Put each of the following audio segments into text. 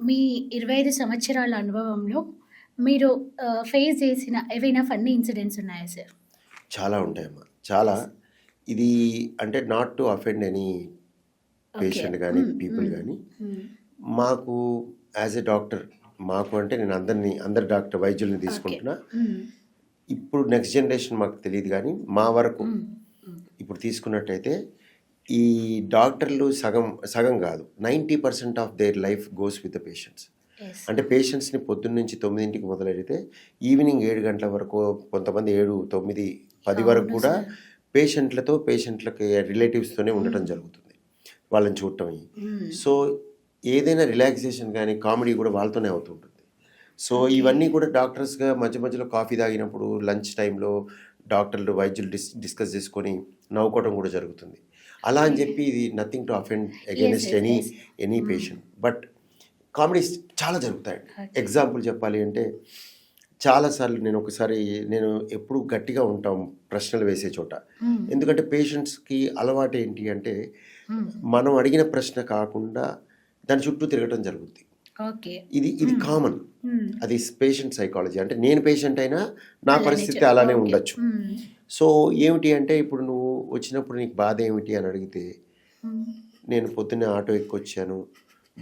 మీ 25 సంవత్సరాల అనుభవంలో మీరు ఫేస్ చేసిన ఏవైనా ఫన్నీ ఇన్సిడెంట్స్ ఉన్నాయా సార్? చాలా ఉంటాయమ్మా. చాలా. ఇది అంటే not to offend any. Patient hmm. People hmm. మాకు యాస్ ఎ డాక్టర్ మాకు అంటే నేను అందరిని అందరి డాక్టర్ వైద్యుల్ని. తీసుకుంటున్నా. హ్మ్. ఇప్పుడు నెక్స్ట్ జనరేషన్ మాకు తెలీదు గానీ, మా వరకు హ్మ్. హ్మ్. ఇప్పుడు తీసుకున్నట్టయితే ఈ డాక్టర్లు సగం సగం గాదు. 90% of their life goes with the patients. అంటే పేషెంట్స్‌ని పొద్దున్నుంచి 9కి మొదలెడితే ఈవినింగ్ 7 గంటల వరకు కొంతమంది 7, 9, 10 వరకు కూడా. పేషెంట్లతో, పేషెంట్లకి రిలేటివ్స్‌తోనే ఉండటం హ్మ్. జరుగుతుంది. వాళ్ళని చూడటం. హ్మ్. సో, ఏదైనా రిలాక్సేషన్ గానీ, కామెడీ గూడా వాళ్ళతోనే అవుతుంటుంది. సో. ఇవన్నీ కూడా డాక్టర్స్‌గా మధ్య మధ్యలో కాఫీ తాగినప్పుడు లంచ్ టైమ్‌లో డాక్టర్లు, వైద్యులు డిస్ డిస్కస్ చేసుకొని నవ్వుకోవడం గూడా జరుగుతుంది. అలా అని ఓకే. జెప్పి ఇది nothing to offend. Against. Any. Any. Patient. But comedies చాలా జరుగుతాయండి. ఓకే. ఎగ్జాంపుల్ చెప్పాలి అంటే చాలా సార్లు నేను ఒకసారి నేను ఎప్పుడు గట్టిగా ఉంటాం ప్రశ్నలు వేసే చోట. హ్మ్. ఎందుకంటే పేషెంట్స్‌కి అలవాటు ఏంటి అంటే హ్మ్. మనం అడిగిన ప్రశ్న కాకుండా దాని చుట్టూ తిరగటం జరుగుద్ది. ఓకే. ఇది ఇది. కామన్. అది పేషెంట్ సైకాలజీ. అంటే నేను పేషెంట్ అయినా నా పరిస్థితి అలానే. ఉండొచ్చు. సో, ఏమిటి అంటే ఇప్పుడు నువ్వు వచ్చినప్పుడు నీకు బాధ ఏమిటి అని అడిగితే. నేను పొద్దున్నే ఆటో ఎక్కొచ్చాను.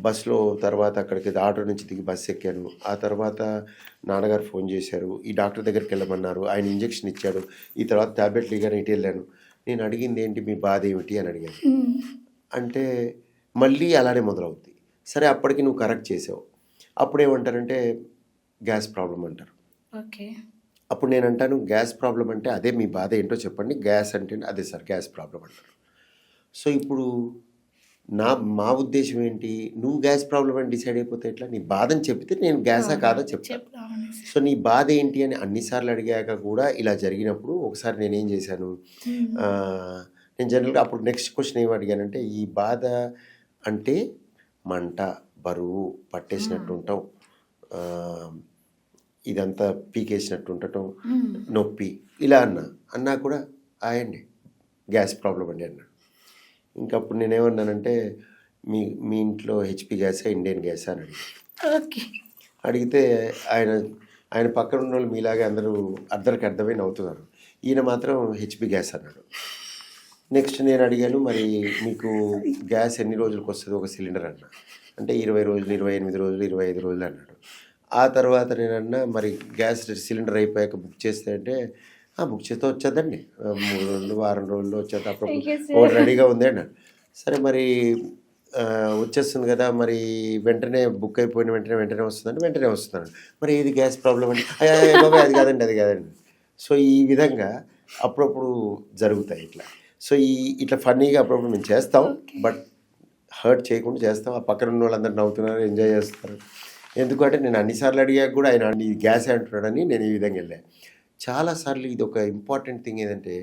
బస్‌లో తర్వాత అక్కడికి ఆటో నుంచి దిగి బస్ ఎక్కాను. ఆ తర్వాత నాన్నగారు ఫోన్ చేశారు. ఈ డాక్టర్ దగ్గరికెళ్ళమన్నారు. ఆయన ఇంజెక్షన్ ఇచ్చాడు. ఈ తర్వాత టాబ్లెట్లు ఇయ్యగానే ఇటెళ్ళాను. నేను అడిగింది ఏంటి మీ బాధ ఏమిటి అని అడిగాను. అంటే మళ్ళీ అలానే మొదలవుద్ది. సరే అప్పటికి నువ్వు కరెక్ట్ చేసావు. అప్పుడేమంటారంటే గ్యాస్ ప్రాబ్లమ్ అంటారు. ఓకే. అప్పుడు నేనంటాను గ్యాస్ ప్రాబ్లమ్ అంటే అదే మీ బాధ ఏంటో చెప్పండి. గ్యాస్ అంటే అదే సార్ గ్యాస్ ప్రాబ్లమ్ అంటారు. సో, ఇప్పుడు నా మా ఉద్దేశ్యం ఏంటి? నువ్వు గ్యాస్ ప్రాబ్లమ్ అని డిసైడ్ అయిపోతే ఎట్లా? నీ బాధని చెప్తే నేను గ్యాసా. కాదా చెప్తా. చెప్ అవును సార్. సో, నీ బాధ ఏంటి అని అన్ని సార్లు అడిగాక కూడా ఇలా జరిగినప్పుడు ఒకసారి నేనేం చేశాను నేను జనరల్‌గా అప్పుడు నెక్స్ట్ క్వెషన్ ఏమి అడిగానంటే ఈ బాధ అంటే మంట, బరువు పట్టేసినట్టు. ఉంటాం. ఇదంతా పీకేసినట్టు ఉండటం. నొప్పి ఇలా అన్నా. అన్నా కూడా ఆయండి గ్యాస్ ప్రాబ్లమ్ అండి అన్నాడు. ఇంకప్పుడు నేనేమన్నానంటే మీ మీ ఇంట్లో హెచ్‌పీ గ్యాసా? ఇండేన్ గ్యాసా? అని అడిగాను. ఓకే. అడిగితే ఆయన ఆయన పక్కన ఉన్నోళ్ళు మీలాగే అందరూ అర్థరికి అర్థమై నవ్వుతున్నారు. ఈయన మాత్రం హెచ్‌పీ గ్యాస్ అన్నాడు. నెక్స్ట్ నేను అడిగాను మరి మీకు గ్యాస్ ఎన్ని రోజులకొస్తది ఒక సిలిండర్ అన్నా. అంటే 20 రోజులు, 28 రోజులు, 25 రోజులు అన్నాడు. ఆ తర్వాత నేనన్నా మరి గ్యాస్ సిలిండర్ అయిపోయాక బుక్ చేస్తే అంటే ఆ! బుక్ చేస్తే వచ్చేద్దండి. ఆహ్, 3 రోజులు, వారం అయ్యో ఒకటి సార్! రెడీగా ఉంది అన్నాడు. సరే మరి వచ్చేస్తుంది కదా! మరి వెంటనే బుక్ అయిపోయిన వెంటనే వెంటనే వస్తుందంటే వెంటనే వస్తుందన్నాడు. మరి ఏది గ్యాస్ అయ్య బాబోయ్! అది కాదండి, అది కాదండి. సో, ఈ విధంగా అప్పుడప్పుడు జరుగుతాయి ఇట్లా. సో, ఈ ఇట్లా ఫన్నీగా అప్పుడప్పుడు మేము చేస్తాం. బట్ హర్ట్ చేయకుండా చేస్తాం. ఆ పక్కన ఉన్నోళ్ళందరూ నవ్వుతున్నారు, ఎంజాయ్ చేస్తున్నారు. ఎందుకంటే నేను అన్ని సార్లు అడిగాక కూడా ఆయన ఇది గ్యాసే అంటున్నాడని నేను ఈ విధంగా ఎళ్ళా. చాలా సార్లు ఇదొక ఇంపార్టెంట్ థింగ్ ఏదంటే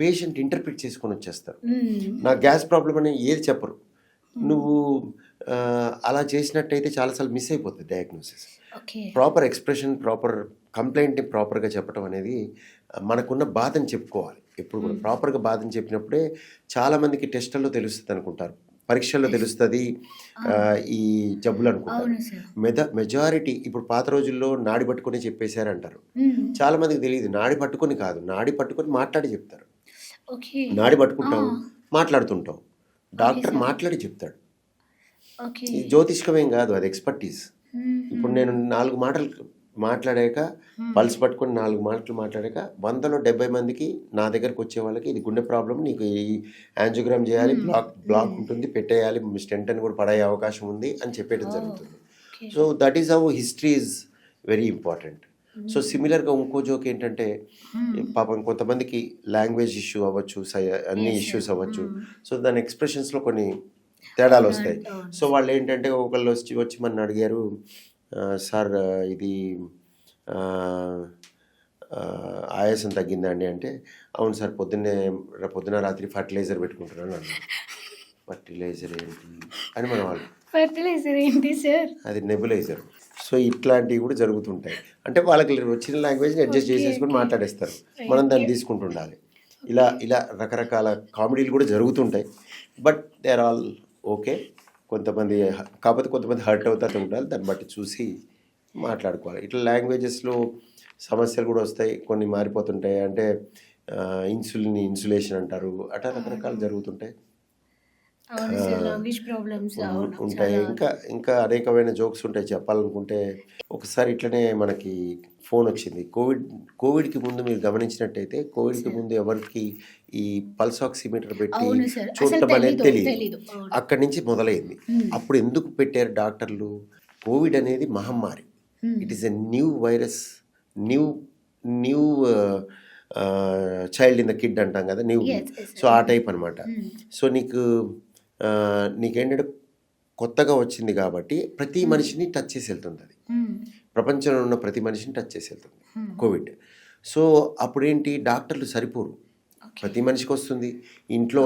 పేషెంట్ ఇంటర్ప్రిట్ చేసుకొని వచ్చేస్తారు. నాకు గ్యాస్ ప్రాబ్లమ్ అని ఏది చెప్పరు. నువ్వు అలా చేసినట్టయితే చాలా సార్లు మిస్ అయిపోతది డయాగ్నోసిస్. ప్రాపర్ ఎక్స్‌ప్రెషన్, ప్రాపర్ కంప్లెయింట్‌ని ప్రాపర్‌గా చెప్పడం అనేది మనకున్న బాధని చెప్పుకోవాలి. ఎప్పుడు కూడా. ప్రాపర్‌గా బాధని చెప్పినప్పుడే చాలామందికి టెస్ట్‌ల్లో తెలుస్తదనుకుంటారు. పరీక్షల్లో యెస్. తెలుస్తది ఈ జబ్బులనుకుంటారు. అవును సార్. మెద మెజారిటీ ఇప్పుడు పాత రోజుల్లో నాడి పట్టుకొని చెప్పేసారంటారు. హ్మ్. చాలా మందికి తెలీదు. నాడి పట్టుకొని కాదు. నాడి పట్టుకొని మాట్లాడి చెప్తారు. నాడి! పట్టుకుంటాం, మాట్లాడుతుంటాం. డాక్టర్. మాట్లాడి చెప్తాడు. జ్యోతిష్కమేం గాదు. అది ఎక్స్‌పర్టీస్. ఇప్పుడు. నేను 4 మాటలు మాట్లాడాక. పల్స్ పట్టుకొని 4 మాటలు మాట్లాడాక 100లో 70 మందికి నా దగ్గరకొచ్చే వాళ్ళకి ఇది గుండె ప్రాబ్లమ్. నీకు ఈ యాంజియోగ్రామ్ చేయాలి. Block block. ఉంటుంది. పెట్టేయాలి. స్టెంట్ అని కూడా పడే అవకాశం ఉంది అని చెప్పేయడం! జరుగుతుంది. So, that is how history is very important. So. సిమిలర్‌గా ఇంకో జోక్ ఏంటంటే. పాపం కొంతమందికి లాంగ్వేజ్ ఇష్యూ అవ్వచ్చు. అన్ని యెస్ ఇష్యూస్. అవ్వచ్చు. సో, దాని ఎక్స్‌ప్రెషన్స్‌లో కొన్ని. అవునండి. అవును సో, సార్. వాళ్ళేంటంటే ఒకళ్ళు వచ్చి వచ్చి నన్ను అడిగారు సార్ ఇది ఆయాసం తగ్గిందా అండి అంటే, అవును సార్ పొద్దున్నే పొద్దున రాత్రి ఫర్టిలైజర్ పెట్టుకుంటున్నాను అన్నాను. ఫర్టిలైజర్ ఏంటి? అని మన వాళ్ళు. ఫెర్టిలైజర్ ఏంటి సార్? అది నెబులైజర్. సో, ఇట్లాంటివి కూడా జరుగుతుంటాయి. అంటే వాళ్ళకి వచ్చిన లాంగ్వేజ్‌ని అడ్జస్ట్. చేసేసుకొని. మాట్లాడేస్తారు. మనం దాన్ని. తీసుకుంటుండాలి. ఇలా ఇలా రకరకాల కామెడీలు కూడా జరుగుతుంటాయి. But they are all okay. కొంతమంది కాకపోతే కొంతమంది హర్ట్ అవుతారు ఉండాలి దాన్ని బట్టి చూసి మాట్లాడుకోవాలి. ఇట్లా లాంగ్వేజెస్లో సమస్యలు కూడా వస్తాయి. కొన్ని మారిపోతుంటాయి. అంటే ఇన్సులిన్ ఇన్సులేషన్ అంటారు. అట్లా రకరకాలు జరుగుతుంటాయి అవును సార్ లాంగ్వేజ్ ప్రాబ్లమ్స్ అవును ఉంటాయి. ఇంకా ఇంకా అనేకమైన జోక్స్ ఉంటాయి చెప్పాలనుకుంటే. ఒకసారి ఇట్లనే మనకి ఫోన్ వచ్చింది. కోవిడ్ కోవిడ్కి ముందు మీరు గమనించినట్టయితే కోవిడ్కి ముందు ఎవరికి ఈ పల్స్ ఆక్సిమీటర్ పెట్టి చూడటం అనేది తెలియదు అక్కడి నుంచి మొదలైంది. అప్పుడు ఎందుకు పెట్టారు డాక్టర్లు? కోవిడ్ అనేది మహమ్మారి. It is a new virus new new child in the kid అంటాం కదా న్యూ సో ఆ టైప్ అనమాట. సో నీకు నీకేంటంటే కొత్తగా వచ్చింది కాబట్టి ప్రతి మనిషిని టచ్ చేసి వెళ్తుంది అది. ప్రపంచంలో ఉన్న ప్రతి మనిషిని టచ్ చేసి వెళ్తుంది. కోవిడ్ సో అప్పుడేంటి డాక్టర్లు సరిపోరు. ప్రతి మనిషికి వస్తుంది ఇంట్లో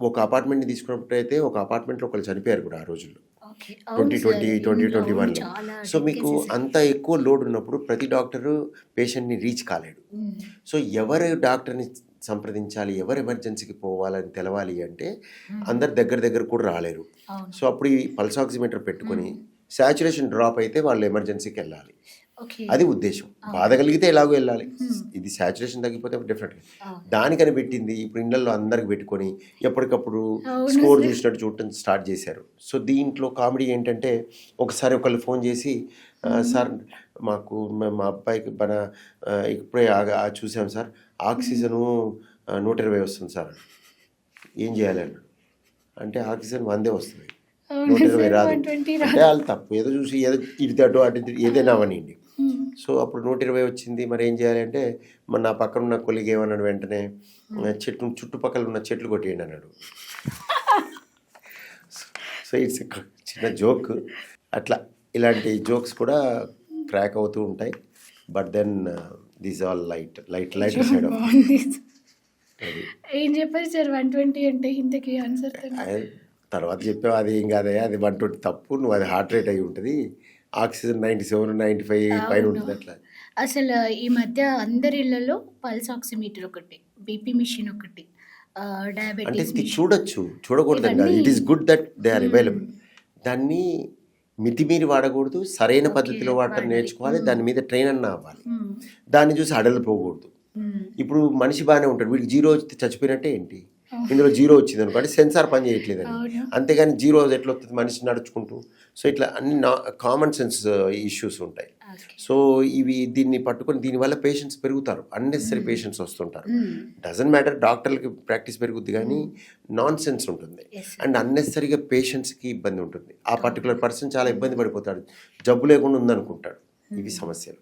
ఒక అపార్ట్మెంట్ని తీసుకున్నప్పుడు అయితే ఒక అపార్ట్మెంట్లో ఒకళ్ళు చనిపోయారు కూడా ఆ రోజుల్లో. ట్వంటీ. ట్వంటీ ట్వంటీ ట్వంటీ వన్లో సో మీకు. అంత ఎక్కువ లోడ్ ఉన్నప్పుడు ప్రతి డాక్టరు పేషెంట్ని రీచ్ కాలేడు. సో ఎవరు డాక్టర్ని సంప్రదించాలి ఎవరు ఎమర్జెన్సీకి పోవాలని తెలవాలి అంటే అందరు దగ్గర దగ్గర కూడా రాలేరు. సో అప్పుడు ఈ పల్స్ ఆక్సిమీటర్ పెట్టుకొని శాచురేషన్ డ్రాప్ అయితే వాళ్ళు ఎమర్జెన్సీకి వెళ్ళాలి. అది ఉద్దేశం. బాధ కలిగితే ఎలాగో వెళ్ళాలి. ఇది శాచురేషన్ తగ్గిపోతే డెఫినెట్గా అవును. దానికని పెట్టింది ఇప్పుడు ఇళ్ళల్లో అందరికి పెట్టుకొని ఎప్పటికప్పుడు స్కోర్. చూసినట్టు చూడటం స్టార్ట్ చేశారు. సో దీంట్లో కామెడీ ఏంటంటే ఒకసారి ఒకళ్ళు ఫోన్ చేసి "ఆ, సార్ మాకు మ- అబ్బాయికి మన ఇప్పుడే చూసాం సార్. ఆక్సిజను నూట ఇరవై వస్తుంది సార్ ఏం చేయాలి అన్నాడు. అంటే ఆక్సిజన్ వందే వస్తుంది. నూట ఇరవై రాదు. 120 అంటే వాళ్ళు తప్పు. ఏదో చూసి ఏదో ఇటు అటు అటు ఇటు ఏదైనా అవనండి Hmm. సో అప్పుడు నూట ఇరవై వచ్చింది. మరి ఏం చేయాలి అంటే మన నా పక్కన ఉన్న కొలిగ్ ఏమన్నాడు వెంటనే చెట్టు చుట్టుపక్కల ఉన్న చెట్లు కొట్టేయండి అన్నాడు. సో ఇట్స్ చిన్న జోక్. అట్లా ఇలాంటి జోక్స్ కూడా క్రాక్ అవుతూ ఉంటాయి. But then these all light light light side ఏం చెప్పారు సార్? వన్ ట్వంటీ అంటే ఇంతకి ఆన్సర్ తర్వాత చెప్పావు. అది ఏం కాదే అది వన్ ట్వంటీ తప్పు నువ్వు అది హార్ట్ రేట్ అయి ఉంటుంది. Oxygen ninety seven ninety five పైన ఉంటుంది అట్లా. అసలు ఈ మధ్య అందరి ఇళ్ళలో పల్స్ ఆక్సిమీటర్ ఒకటి బీపీ మిషన్ ఒకటి డయాబెటీస్ చూడొచ్చు చూడకూడదు it is good that they are available దాన్ని మితిమీరి వాడకూడదు సరైన పద్ధతిలో వాడటం నేర్చుకోవాలి దాని మీద ట్రైన్ అన్న అవ్వాలి. దాన్ని చూసి అడలు పోకూడదు. ఇప్పుడు మనిషి బాగానే ఉంటాడు వీడికి జీరో చచ్చిపోయినట్టే ఏంటి? ఇందులో జీరో వచ్చింది అనుకోండి సెన్సార్ పని చేయట్లేదని. అవును. అంతేగాని జీరో ఎట్లా వస్తుంది మనిషి నడుచుకుంటూ. సో ఇట్లా అన్ని కామన్ సెన్స్ ఇష్యూస్ ఉంటాయి. సో ఇవి దీన్ని పట్టుకొని దీనివల్ల పేషెంట్స్ పెరుగుతారు. అన్నెసరీ పేషెంట్స్ వస్తుంటారు. డజన్ మ్యాటర్ డాక్టర్లకి ప్రాక్టీస్ పెరుగుద్ది కానీ నాన్ సెన్స్ ఉంటుంది. అండ్ అన్నెసరీగా పేషెంట్స్కి ఇబ్బంది ఉంటుంది. ఆ పర్టికులర్ పర్సన్ చాలా ఇబ్బంది పడిపోతాడు. జబ్బు లేకుండా ఉందనుకుంటాడు. ఇవి సమస్యలు.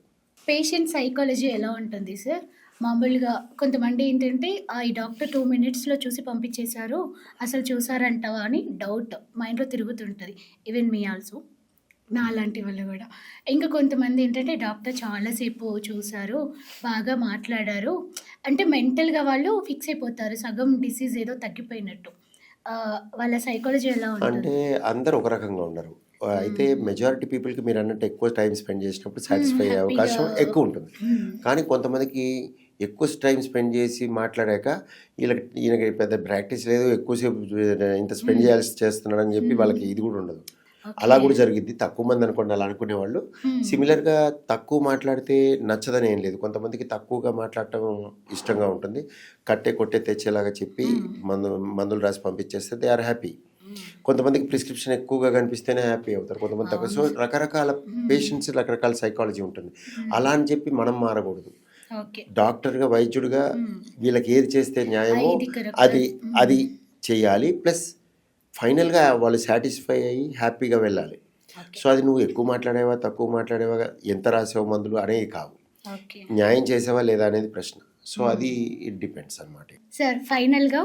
పేషెంట్ సైకాలజీ ఎలా ఉంటుంది సార్ మామూలుగా కొంతమంది ఏంటంటే "ఆ, ఈ డాక్టర్ టూ మినిట్స్లో చూసి పంపించేశారు అసలు చూసారంటావా అని డౌట్ మైండ్లో తిరుగుతుంటుంది. ఈవెన్ మీ ఆల్సో నా అలాంటి వాళ్ళు కూడా. ఇంకా కొంతమంది ఏంటంటే డాక్టర్ చాలాసేపు చూశారు బాగా మాట్లాడారు. అంటే మెంటల్గా వాళ్ళు ఫిక్స్ అయిపోతారు సగం డిసీజ్ ఏదో తగ్గిపోయినట్టు. వాళ్ళ సైకాలజీ ఎలా ఉంటుంది? అంటే అందరు ఒక రకంగా ఉండరు. అయితే మెజారిటీ పీపుల్కి మీరు అన్నట్టు ఎక్కువ టైం స్పెండ్ చేసినప్పుడు సాటిస్ఫై అయ్యే అవకాశం ఎక్కువ ఉంటుంది. కానీ కొంతమందికి ఎక్కువ టైం స్పెండ్ చేసి మాట్లాడాక వీళ్ళకి ఈయనకి పెద్ద ప్రాక్టీస్ లేదు ఎక్కువసేపు ఇంత స్పెండ్ చేయాల్సి చేస్తున్నాడు అని చెప్పి వాళ్ళకి ఇది కూడా ఉండదు. అలా కూడా జరిగింది తక్కువ మంది అనుకోండి అలా అనుకునే వాళ్ళు సిమిలర్గా తక్కువ మాట్లాడితే నచ్చదని ఏం లేదు. కొంతమందికి తక్కువగా మాట్లాడటం ఇష్టంగా ఉంటుంది. కట్టే కొట్టే తెచ్చేలాగా చెప్పి మందు మందులు రాసి పంపించేస్తే దే ఆర్ హ్యాపీ. కొంతమందికి ప్రిస్క్రిప్షన్ ఎక్కువగా కనిపిస్తేనే హ్యాపీ అవుతారు. కొంతమంది తక్కువ సో రకరకాల పేషెంట్స్ రకరకాల సైకాలజీ ఉంటుంది. అలా అని చెప్పి మనం మారకూడదు. డాక్టర్గా వైద్యుడిగా వీళ్ళకి ఏది చేస్తే న్యాయమో. అది అది చేయాలి. ప్లస్ ఫైనల్గా వాళ్ళు సాటిస్ఫై అయ్యి హ్యాపీగా వెళ్ళాలి. సో అది నువ్వు ఎక్కువ మాట్లాడేవా తక్కువ మాట్లాడేవా ఎంత రాసావు మందులు అనేవి కావు. ఓకే. న్యాయం చేసావా లేదా అనేది ప్రశ్న. సో అది ఇట్ డిపెండ్స్ అనమాట సార్ ఫైనల్గా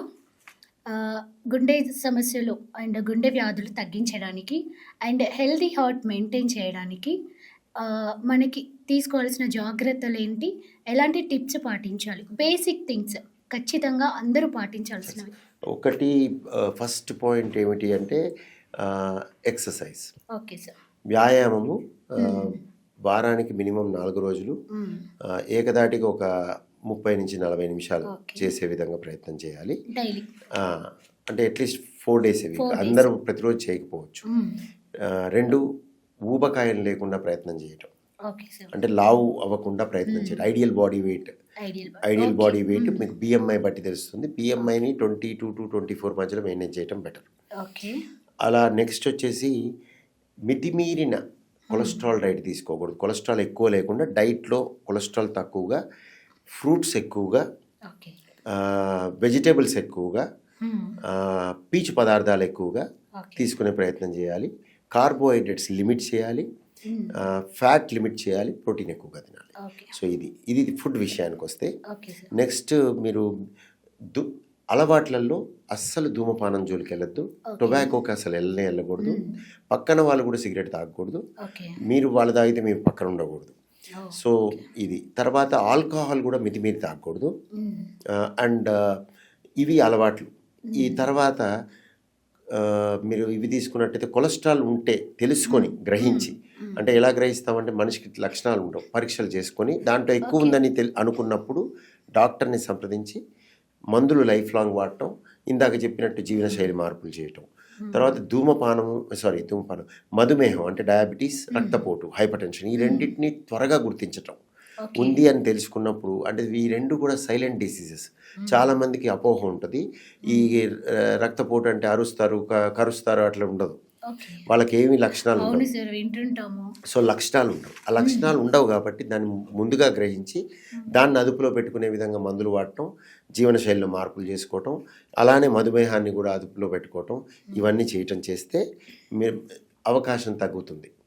గుండె సమస్యలు అండ్ గుండె వ్యాధులు తగ్గించడానికి అండ్ హెల్తీ హార్ట్ మెయింటైన్ చేయడానికి మనకి తీసుకోవాల్సిన జాగ్రత్తలు ఏంటి? ఎలాంటి టిప్స్ పాటించాలి? బేసిక్ థింగ్స్ ఖచ్చితంగా అందరూ పాటించాల్సినవి. ఒకటి ఫస్ట్ పాయింట్ ఏమిటి అంటే ఎక్సర్సైజ్. Okay sir. వ్యాయామము వారానికి మినిమం నాలుగు రోజులు ఆ, ఏకదాటిగా ఒక ముప్పై నుంచి నలభై నిమిషాలు. చేసే విధంగా ప్రయత్నం చేయాలి. అంటే అట్లీస్ట్ ఫోర్ డేస్ వీక్. అందరూ ప్రతిరోజు చేయకపోవచ్చు. రెండు ఊబకాయం లేకుండా ప్రయత్నం చేయటం. అంటే లావు అవ్వకుండా ప్రయత్నం చేయడం ideal body weight ideal. Body weight. మీకు బిఎంఐ బట్టి తెలుస్తుంది. బిఎంఐని twenty two to twenty four మధ్యలో మెయింటైన్ చేయడం బెటర్ అలా నెక్స్ట్ వచ్చేసి మితిమీరిన కొలెస్ట్రాల్ డైట్ తీసుకోకూడదు. కొలెస్ట్రాల్ ఎక్కువ లేకుండా డైట్లో కొలెస్ట్రాల్ తక్కువగా ఫ్రూట్స్ ఎక్కువగా వెజిటేబుల్స్ ఎక్కువగా. ఆ, పీచు పదార్థాలు ఎక్కువగా తీసుకునే ప్రయత్నం చేయాలి. కార్బోహైడ్రేట్స్ లిమిట్ చేయాలి. ఫ్యాట్ లిమిట్ చేయాలి ప్రోటీన్ ఎక్కువగా తినాలి. సో ఇది ఇది ఫుడ్ విషయానికి వస్తే నెక్స్ట్ మీరు దు అలవాట్లలో అస్సలు ధూమపానం జోలికి వెళ్ళొద్దు. టొబాకోకి అసలు వెళ్ళనే వెళ్ళకూడదు. పక్కన వాళ్ళు కూడా సిగరెట్ తాగకూడదు. మీరు వాళ్ళు తాగితే మీరు పక్కన ఉండకూడదు. సో ఇది. తర్వాత ఆల్కహాల్ కూడా మితిమీరి తాగకూడదు. అండ్ ఇవి అలవాట్లు. ఈ తర్వాత మీరు ఇవి తీసుకున్నట్టయితే కొలెస్ట్రాల్ ఉంటే తెలుసుకొని గ్రహించి. అంటే ఎలా గ్రహిస్తామంటే మనిషికి లక్షణాలు ఉండవు పరీక్షలు చేసుకొని దాంట్లో ఎక్కువ. ఉందని తెల్ అనుకున్నప్పుడు డాక్టర్ని సంప్రదించి మందులు లైఫ్ లాంగ్ వాడటం ఇందాక చెప్పినట్టు జీవనశైలి మార్పులు చేయటం. తర్వాత ధూమపానము సారీ ధూమపానం మధుమేహం అంటే డయాబెటీస్ రక్తపోటు హైపర్ టెన్షన్ ఈ రెండింటిని త్వరగా గుర్తించటం. ఉంది అని తెలుసుకున్నప్పుడు అంటే ఈ రెండు కూడా సైలెంట్ డిసీజెస్. చాలా మందికి అపోహ ఉంటుంది. ఈ రక్తపోటు అంటే అరుస్తారు కరుస్తారు అట్లా ఉండదు. వాళ్ళకి ఏమి లక్షణాలు ఉండవు. సో లక్షణాలు ఉండవు. ఆ లక్షణాలు ఉండవు కాబట్టి దాన్ని ముందుగా గ్రహించి దాన్ని అదుపులో పెట్టుకునే విధంగా మందులు వాడటం జీవనశైలిలో మార్పులు చేసుకోవటం అలానే మధుమేహాన్ని కూడా అదుపులో పెట్టుకోవటం ఇవన్నీ చేయటం చేస్తే అవకాశం తగ్గుతుంది.